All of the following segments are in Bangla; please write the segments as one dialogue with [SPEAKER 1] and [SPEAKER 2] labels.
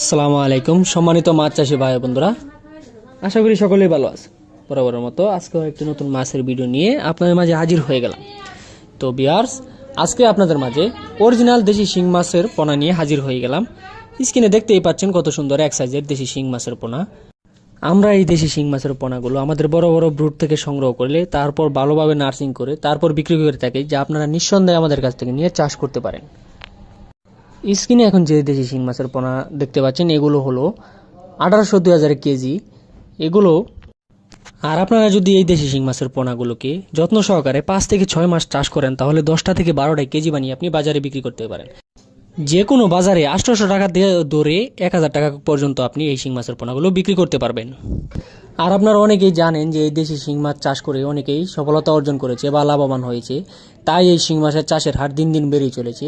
[SPEAKER 1] আসসালামু আলাইকুম, সম্মানিত মাছ চাষি ভাই বন্ধুরা। আশা করি সকলেই ভালো আছে। বরাবরের মতো আজকেও একটি নতুন মাছের ভিডিও নিয়ে আপনাদের মাঝে হাজির হয়ে গেলাম। তো বিয়ার্স আজকে আপনাদের মাঝে অরিজিনাল দেশি শিং মাছের পোনা নিয়ে হাজির হয়ে গেলাম। স্ক্রিনে দেখতেই পাচ্ছেন কত সুন্দর এক সাইজের দেশি শিং মাছের পোনা। আমরা এই দেশি শিং মাছের পোনাগুলো আমাদের বড় বড় ব্রুট থেকে সংগ্রহ করলে, তারপর ভালোভাবে নার্সিং করে, তারপর বিক্রি করে থাকি, যা আপনারা নিঃসন্দেহে আমাদের কাছ থেকে নিয়ে চাষ করতে পারেন। স্ক্রিনে এখন যে দেশি শিং মাছের পোনা দেখতে পাচ্ছেন, এগুলো হলো আঠারোশো দুই হাজার কেজি। এগুলো, আর আপনারা যদি এই দেশি শিং মাছের পোনাগুলোকে যত্ন সহকারে পাঁচ থেকে ছয় মাস চাষ করেন, তাহলে দশটা থেকে বারোটা কেজি বানিয়ে আপনি বাজারে বিক্রি করতে পারেন। যে কোনো বাজারে আঠারোশো টাকা দরে এক হাজার টাকা পর্যন্ত আপনি এই শিং মাছের পোনাগুলো বিক্রি করতে পারবেন। আর আপনারা অনেকেই জানেন যে এই দেশি শিং মাছ চাষ করে অনেকেই সফলতা অর্জন করেছে বা লাভবান হয়েছে। তাই এই শিং মাছের চাষের হার দিন দিন বেড়েই চলেছে।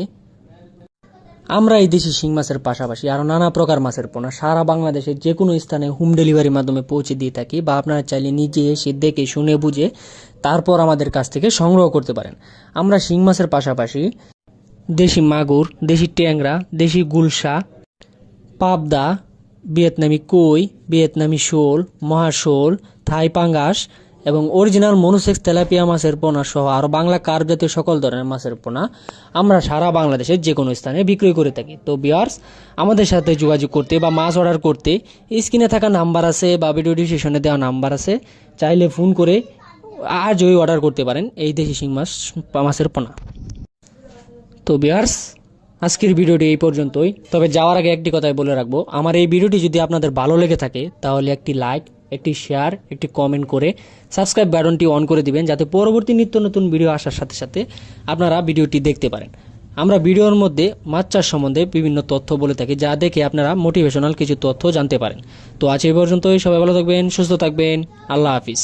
[SPEAKER 1] আমরা এই দেশি শিং মাছের পাশাপাশি আরও নানা প্রকার মাছের পোনা সারা বাংলাদেশের যে কোনো স্থানে হোম ডেলিভারির মাধ্যমে পৌঁছে দিয়ে থাকি বা আপনারা চাইলে নিজে এসে দেখে, শুনে, বুঝে তারপর আমাদের কাছ থেকে সংগ্রহ করতে পারেন। আমরা শিং মাছের পাশাপাশি দেশি মাগুর, দেশি ট্যাংরা, দেশি গুলশা, পাবদা, ভিয়েতনামি কই, ভিয়েতনামি শোল, মহাশোল, থাই পাঙ্গাস এবং অরিজিনাল মনুসেক্স তেলাপিয়া মাছের পোনা সহ আরও বাংলা কার্প জাতীয় সকল ধরনের মাছের পোনা আমরা সারা বাংলাদেশের যে কোনো স্থানে বিক্রি করে থাকি। তো বিয়ার্স আমাদের সাথে যোগাযোগ করতে বা মাছ অর্ডার করতে স্ক্রিনে থাকা নাম্বার আছে বা ভিডিও ডিসক্রিপশনে দেওয়া নাম্বার আছে। চাইলে ফোন করে আজ ওই অর্ডার করতে পারেন এই দেশি শিং মাছ, মাছের পোনা। তো বিয়ার্স আজকের ভিডিওটি এই পর্যন্তই। তবে যাওয়ার আগে একটি কথাই বলে রাখব, আমার এই ভিডিওটি যদি আপনাদের ভালো লেগে থাকে, তাহলে একটি লাইক একটি শেয়ার একটি কমেন্ট করে সাবস্ক্রাইব বাটনটি অন করে দিবেন যাতে পরবর্তী নিত্য নতুন ভিডিও আসার সাথে সাথে আপনারা ভিডিওটি দেখতে পারেন। আমরা ভিডিওর মধ্যে মাছ চাষ সম্বন্ধে বিভিন্ন তথ্য বলে থাকি যা দেখে আপনারা মোটিভেশনাল কিছু তথ্য জানতে পারেন। তো আজ এই পর্যন্তই, সবাই ভালো থাকবেন, সুস্থ থাকবেন, আল্লাহ হাফিজ।